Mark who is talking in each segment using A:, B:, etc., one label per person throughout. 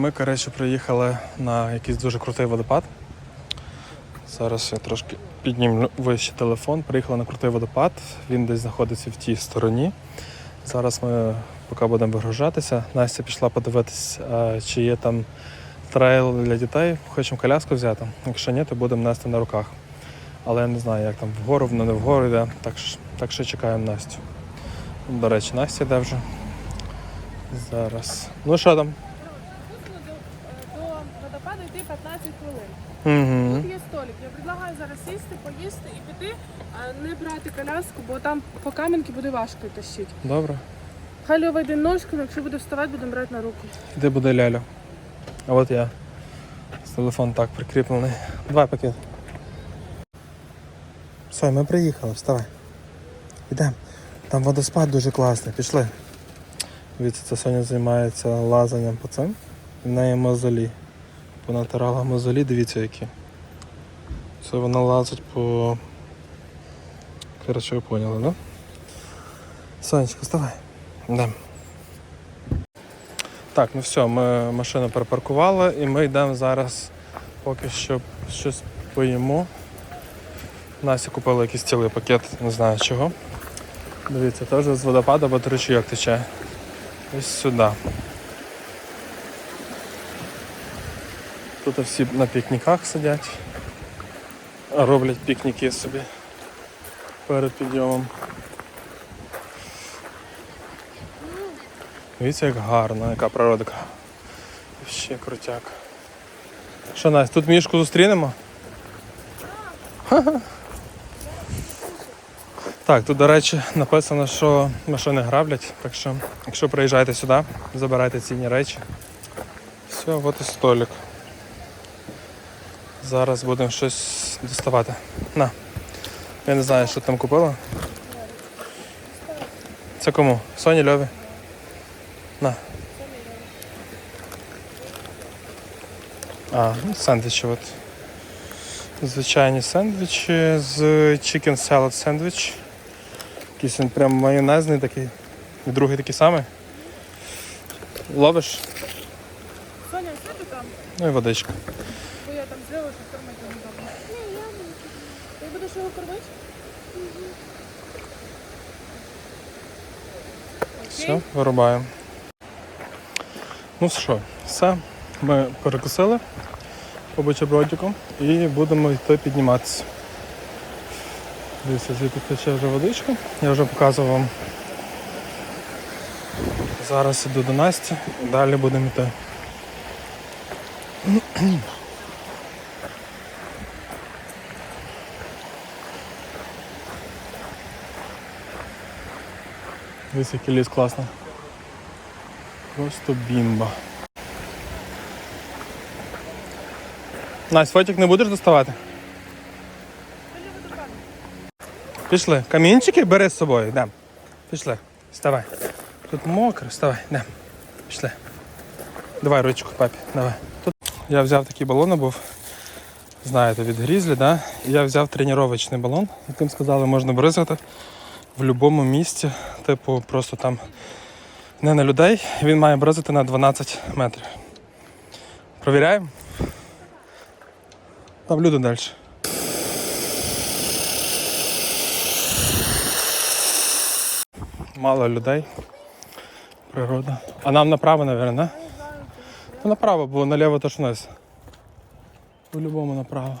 A: Ми, коротше, приїхали на якийсь дуже крутий водопад. Зараз я трошки піднімлю вище телефон. Приїхали на крутий водопад. Він десь знаходиться в тій стороні. Зараз ми поки будемо вигружатися. Настя пішла подивитись, чи є там трейл для дітей. Хочемо коляску взяти. Якщо ні, то будемо нести на руках. Але я не знаю, як там вгору, воно не вгору йде. Так, що- так що чекаємо Настю. До речі, Настя йде вже. Зараз. Ну що там?
B: До водопаду йти 15 хвилин.
A: Угу.
B: Тут є столик. Я предлагаю зараз сісти, поїсти і піти, а не брати коляску, бо там по камінки буде важко тащити.
A: Добре.
B: Хай Льова йде ножками, якщо буде вставати, будемо брати на руки.
A: Де буде ляля? А от я. Телефон так прикріплений. Два пакети. Все, ми приїхали, вставай. Йдемо. Там водоспад дуже класний, пішли. Дивіться, це Соня займається лазанням по цим. В неї мозолі. Понатирала мозолі, дивіться які. Це вона лазить по. Коротше, ви поняли, да? Сонечко, вставай. Йдемо. Так, ну все, ми машину перепаркували і ми йдемо зараз поки що щось поїмо. Настя купила якийсь цілий пакет, не знаю чого. Дивіться, теж з водопада, бо ручейок тече. Ось сюди. Тут всі на пікніках сидять, роблять пікніки собі перед підйомом. Дивіться, як гарно, яка природка. Ще крутяк. Що, Настя, тут мішку зустрінемо? Так, тут, до речі, написано, що машини граблять, так що, якщо приїжджаєте сюди, забирайте цінні речі. Все, от і столик. Зараз будемо щось доставати. На. Я не знаю, що там купила. Це кому? Соні Льові? На. А, ну, сендвічі от. Звичайні сендвічі з chicken salad сендвіч. Якийсь він прям майонезний такий. І другий такий самий. Ловиш?
B: Соня, все ти там?
A: Ну і водичка.
B: Бо я там зробила, що кормити не добре. Ні, я буду. Ти будеш його кормити?
A: Все, вирубаємо. Ну що, все. Ми перекусили по бутербродику і будемо йти підніматися. Дивіться, звідти тече вже водичка. Я вже показував вам. Зараз іду до Насті далі будемо йти. Дивіться, який ліс класний. Просто бімба. Настя, фотик не будеш доставати? Пішли. Камінчики бери з собою, йдемо. Пішли. Вставай. Тут мокро, вставай, йдемо. Пішли. Давай ручку, папі, давай. Тут я взяв такий балон, був, знаєте, від грізлі, да? Я взяв тренувальний балон, яким сказали, можна бризгати в будь-якому місці, типу, просто там не на людей. Він має бризати на 12 метрів. Провіряємо. Там люди далі. Мало людей. Природа. А нам направо, мабуть, да? Ну, направо, бо наліво то ж. По-любому направо.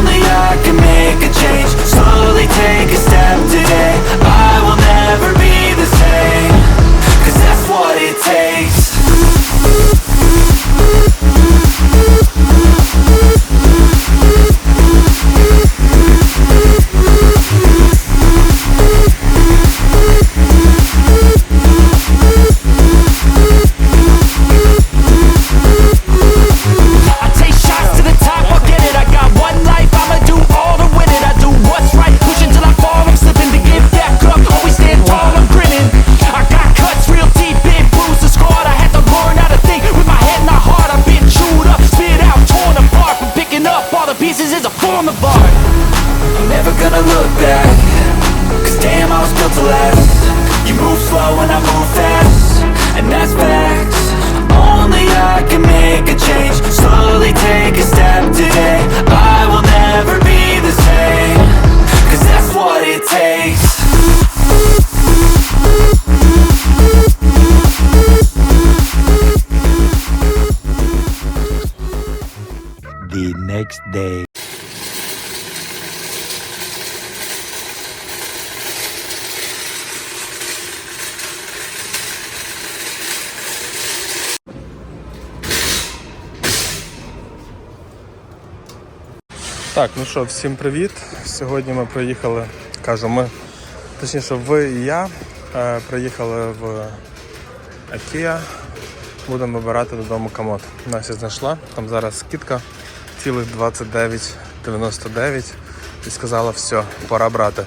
C: only I can make a change. Slowly take a step today. I will never be the same. Cause that's what it takes. Never gonna look back. Cause damn, I was built to last. You move slow and I move fast. And that's facts. Only I can make a change. Slowly take a step today. I will never be the same. Cause that's what it takes.
D: The next day.
A: Так, ну що, всім привіт. Сьогодні ми приїхали, кажу, ми, точніше, ви і я е, приїхали в IKEA. Будемо вибирати додому комод. Настя знайшла, там зараз скидка цілих 29,99 і сказала, все, пора брати.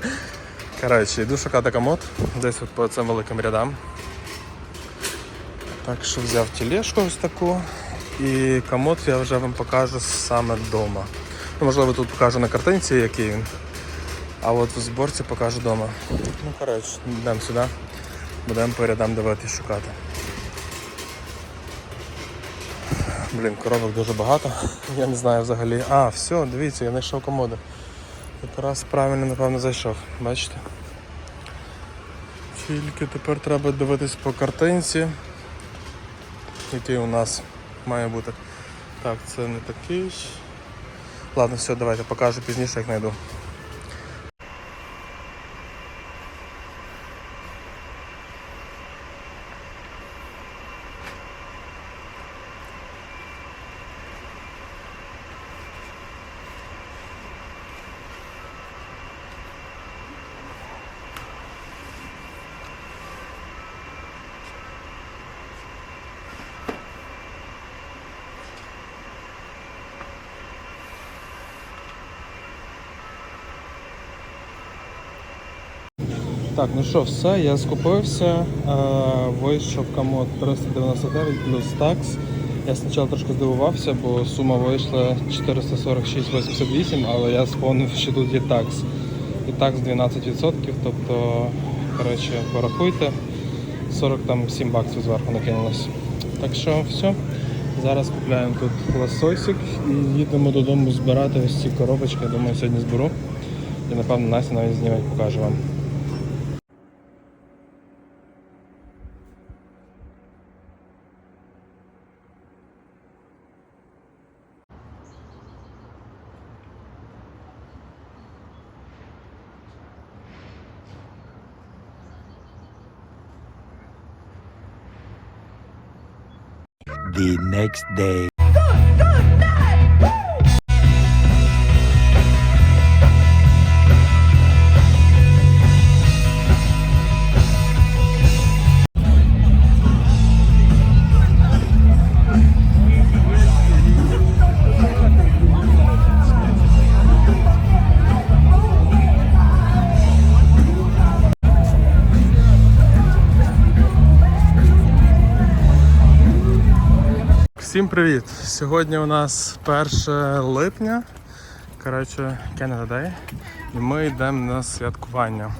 A: Коротше, йду шукати комод десь от по цим великим рядам. Так що взяв тележку ось таку. І комод я вже вам покажу саме вдома. Ну, можливо, тут покажу на картинці, який він. А от в зборці покажу вдома. Ну, коротше, йдемо сюди. Будемо по рядам дивитися шукати. Блін, коробок дуже багато. Я не знаю взагалі. А, все, дивіться, я знайшов комоди. Якраз правильно, напевно, зайшов. Бачите? Тільки тепер треба дивитись по картинці, який у нас має бути. Так, це не такий. Ладно, все, давайте покажу пізніше, як знайду. Так, ну що, все, я скупився. Е, вийшов комод 399 плюс такс. Я спочатку трошки здивувався, бо сума вийшла 446,88, але я сповнив, що тут є такс. І такс 12%, тобто, коротше, порахуйте, 47 баксів зверху накинулось. Так що все. Зараз купляємо тут лососик і їдемо додому збирати ось ці коробочки. Я думаю, сьогодні зберу. І напевно Настя навіть зніме і покаже вам.
D: The next day.
A: Всім привіт! Сьогодні у нас 1 липня, коротше, Canada Day, і ми йдемо на святкування.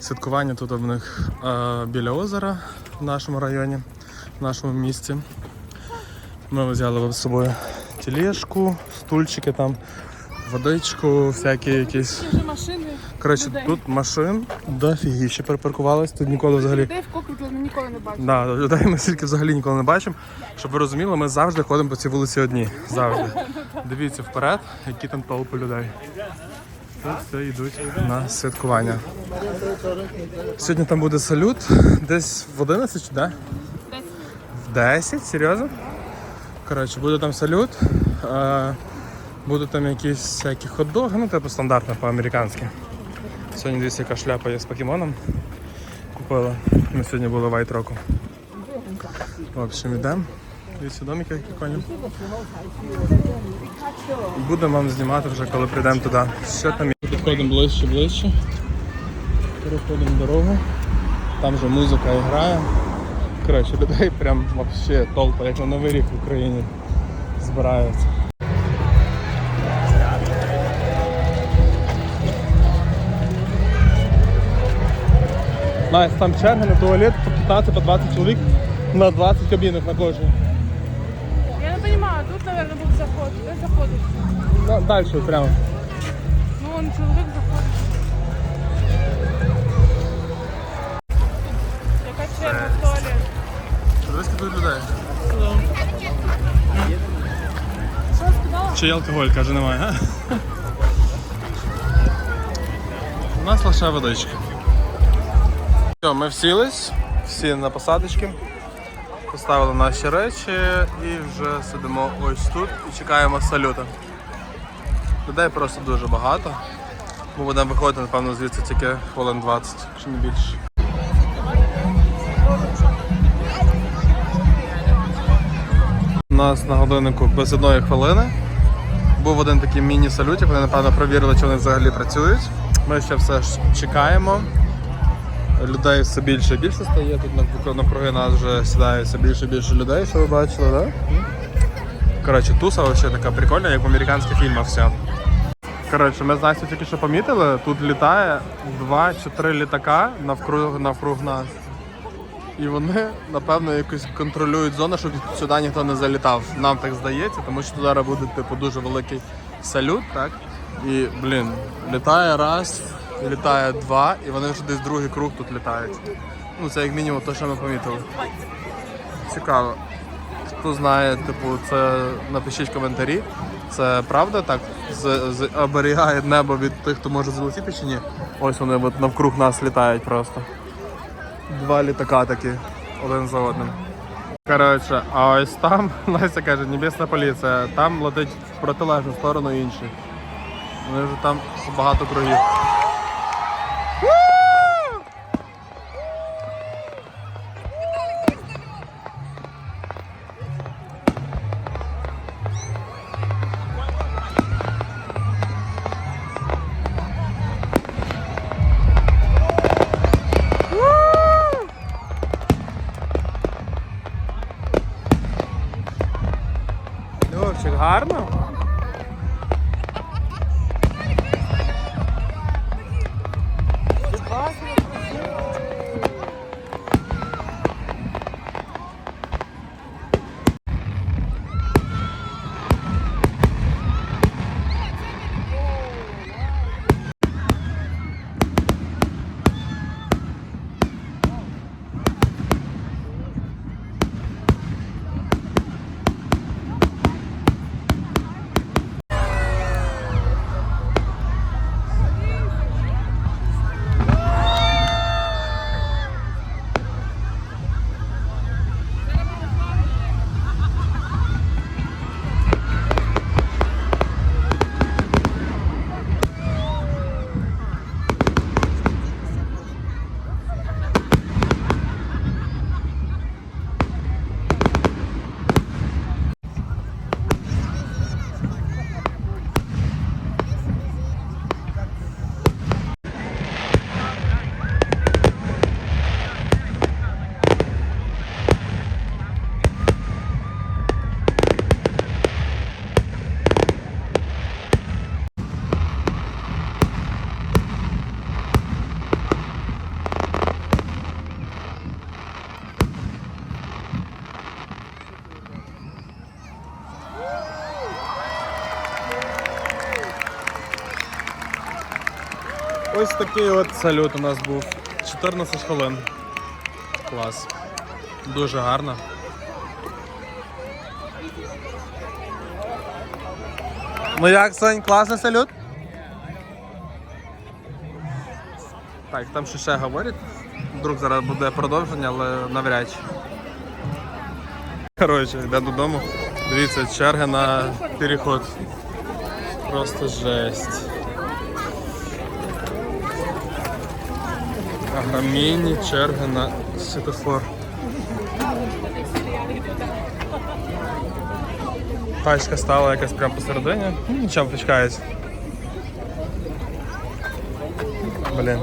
A: Святкування тут в них е, біля озера в нашому районі, в нашому місті. Ми взяли з собою тележку, стульчики там, водичку, всякі якісь.
B: Машини.
A: Коротше, тут машин дофігіще перепаркувалось. Тут ніколи взагалі.
B: Людей в Кокруті ми ніколи не бачили.
A: Да, людей ми стільки взагалі ніколи не бачимо. Щоб ви розуміли, ми завжди ходимо по цій вулиці одні. Завжди. Дивіться вперед, які там толпи людей. Це все йдуть на святкування. Сьогодні там буде салют. Десь в 11 чи де? В 10, серйозно? Коротше, буде там салют. Е, Будуть там якісь всякі хот-доги, ну типу стандартно по-американськи. Сьогодні дивіться, яка шляпа є з покемоном. Купила. Ми сьогодні були в Вайтроку. В общем, йдемо. Дивіться, домики прикольні. Будемо вам знімати вже, коли прийдемо туди. Що там є? Підходимо ближче, ближче. Переходимо дорогу. Там вже музика грає. Коротше, людей прям вообще толпа, як на Новий рік в Україні збираються. Настя, там черга на туалет по 15 по 20 чоловік на 20 кабінок на кожній.
B: Я не розумію, тут, мабуть, був заход. Де заходить?
A: Ну, далі прямо.
B: Ну, вон чоловік заходить. Яка черга в туалет?
A: Дивись, тут людей.
B: Що сказала?
A: Чи є алкоголь, каже, немає, а? У нас лише водичка. Все, ми всілись, всі на посадочки. Поставили наші речі і вже сидимо ось тут і чекаємо салюта. Людей просто дуже багато. Ми будемо виходити, напевно, звідси тільки хвилин 20, чи не більше. У нас на годиннику без одної хвилини. Був один такий міні-салютик, вони, напевно, провірили, чи вони взагалі працюють. Ми ще все ж чекаємо. Людей все більше і більше стає. Тут навкруги- нас вже сідає все більше і більше людей, що ви бачили, так? Да? Коротше, туса взагалі така прикольна, як в американських фільмах все. Коротше, ми з Настю тільки що помітили, тут літає два чи три літака навкруг, навкруг нас. І вони, напевно, якось контролюють зону, щоб сюди ніхто не залітав. Нам так здається, тому що тут зараз буде типу дуже великий салют, так? І, блін, літає раз, літає два, і вони вже десь другий круг тут літають. Ну, це як мінімум те, що ми помітили. Цікаво. Хто знає, типу, це напишіть коментарі. Це правда так? З, з, оберігає небо від тих, хто може залетіти чи ні? Ось вони от навкруг нас літають просто. Два літака такі, один за одним. Коротше, а ось там, Настя каже, небесна поліція, там летить в протилежну сторону інший. Вони вже там багато кругів. Такий от салют у нас був. 14 хвилин. Клас. Дуже гарно. Ну як, Сонь, класний салют? Так, там ще ще говорять. Вдруг зараз буде продовження, але навряд чи. Коротше, йде додому. Дивіться, черга на переход. Просто жесть. Агромінні черги на світофор. Тачка стала якась прямо посередині. Ну, Нічого почекається. Блін.